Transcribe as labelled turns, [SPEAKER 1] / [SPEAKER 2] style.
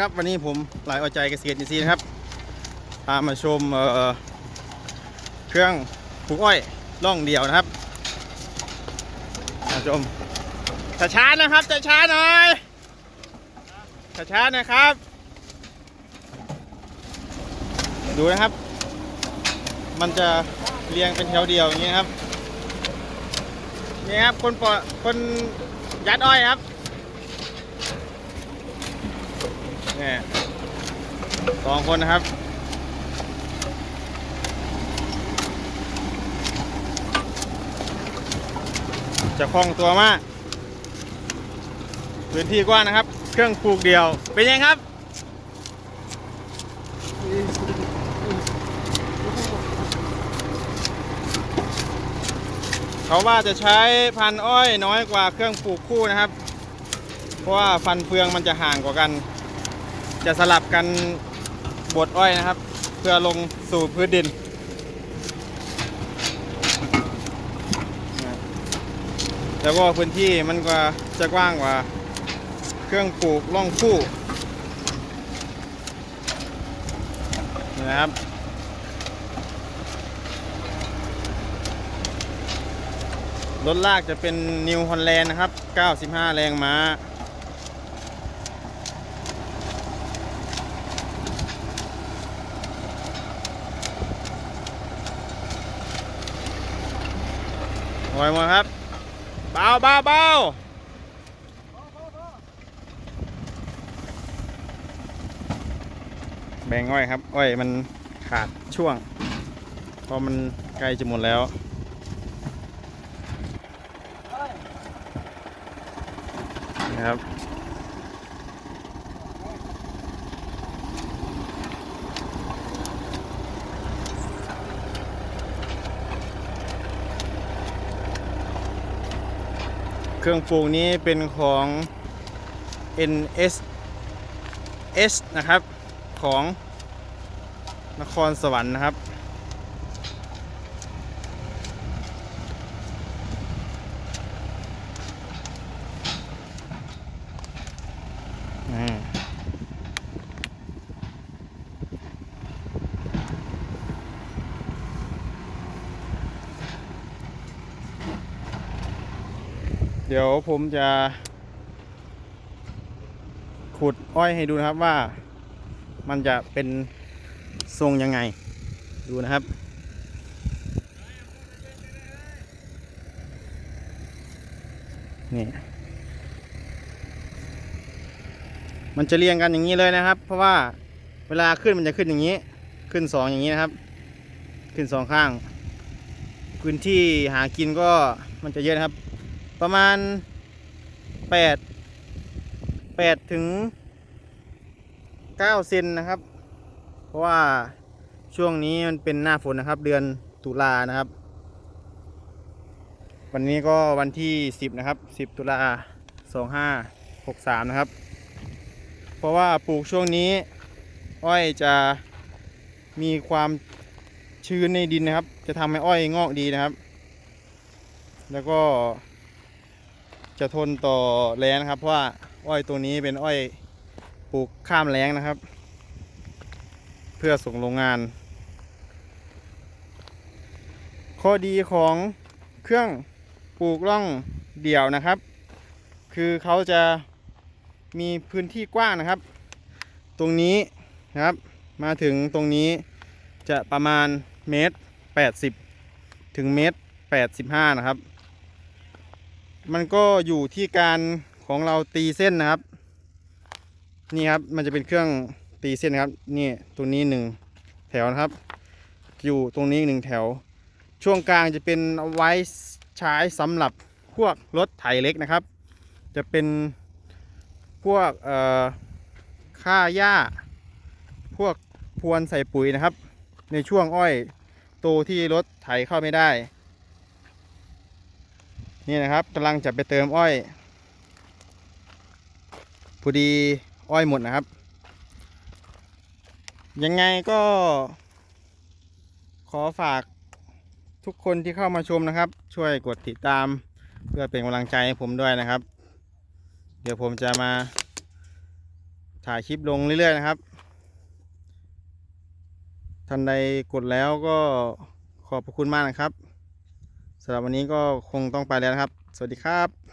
[SPEAKER 1] ครับวันนี้ผมหลายเอาใจเกษตรอินทรีย์นะครับพามาชมเเครื่องปลูกอ้อยล่องเดี่ยวนะครับมาชมช้าๆนะครับช้าๆหน่อยช้าๆนะครับ ดูนะครับ มันจะเรียงเป็นแถวเดียวอย่างนี้ครับนี่ครับคนปอคนยัดอ้อยครับ เนี่ยสองคนนะครับ จะคล่องตัวมาก พื้นที่กว้างนะครับ เครื่องปลูกเดียว เป็นยังครับ เขาว่าจะใช้พันอ้อยน้อยกว่าเครื่องปลูกคู่นะครับ เพราะว่าฟันเฟืองมันจะห่างกว่ากัน จะสลับกันบดอ้อยนะครับ เพื่อลงสู่พื้นดิน แล้วก็พื้นที่มันก็จะกว้างกว่าเครื่องปลูกล่องคู่นะครับรถลากจะเป็นนิวฮอลแลนด์นะครับ 95 แรงม้า หอยหมดครับ เบาเบาเบาแบ่งอ้อยครับ อ้อยมันขาดช่วง พอมันใกล้จะหมดแล้ว นะครับ เครื่องปรุงนี้เป็นของ NS S นะครับ ของนครสวรรค์นะครับ เดี๋ยวผมจะขุดอ้อยให้ดูนะครับว่ามันจะเป็นทรงยังไง ดูนะครับนี่มันจะเรียงกันอย่างนี้เลยนะครับ เพราะว่าเวลาขึ้นมันจะขึ้นอย่างนี้ ขึ้นสองอย่างนี้นะครับ ขึ้นสองข้าง พื้นที่หากินก็มันจะเยอะนะครับ ประมาณแปดแปดถึงเก้าเซนนะครับ เพราะว่าช่วงนี้มันเป็นหน้าฝนนะครับ เดือนตุลานะครับ วันนี้ก็วันที่สิบนะครับสิบตุลาสองห้าหกสามนะครับ เพราะว่าปลูกช่วงนี้อ้อยจะมีความชื้นในดินนะครับ จะทำให้อ้อยงอกดีนะครับ แล้วก็ จะทนต่อแรงนะครับ เพราะว่าอ้อยตัวนี้เป็นอ้อยปลูกข้ามแรงนะครับ เพื่อส่งโรงงาน ข้อดีของเครื่องปลูกร่องเดี่ยวนะครับ คือเขาจะมีพื้นที่กว้างนะครับ ตรงนี้นะครับ มาถึงตรงนี้จะประมาณเมตร80 ถึงเมตร85 นะครับ มันก็อยู่ที่การของเราตีเส้นนะครับ นี่ครับมันจะเป็นเครื่องตีเส้นนครับนี่ตรงนี้หนึ่งแถวนะครับ อยู่ตรงนี้หนึ่งแถว ช่วงกลางจะเป็นไว้ใช้สำหรับพวกรถไถเล็กนะครับ จะเป็นพวกเอ่อค่าหญ้า พวกพรวนใส่ปุ๋ยนะครับ ในช่วงอ้อยโตที่รถไถเข้าไม่ได้ นี่นะครับกำลังจะไปเติมอ้อยพอดีอ้อยหมดนะครับ ยังไงก็ ขอฝากทุกคนที่เข้ามาชมนะครับ ช่วยกดติดตามเพื่อเป็นกำลังใจให้ผมด้วยนะครับ เดี๋ยวผมจะมาถ่ายคลิปลงเรื่อยๆนะครับท่านใดกดแล้วก็ขอบพระคุณมากนะครับ สำหรับวันนี้ก็คงต้องไปแล้วนะครับ สวัสดีครับ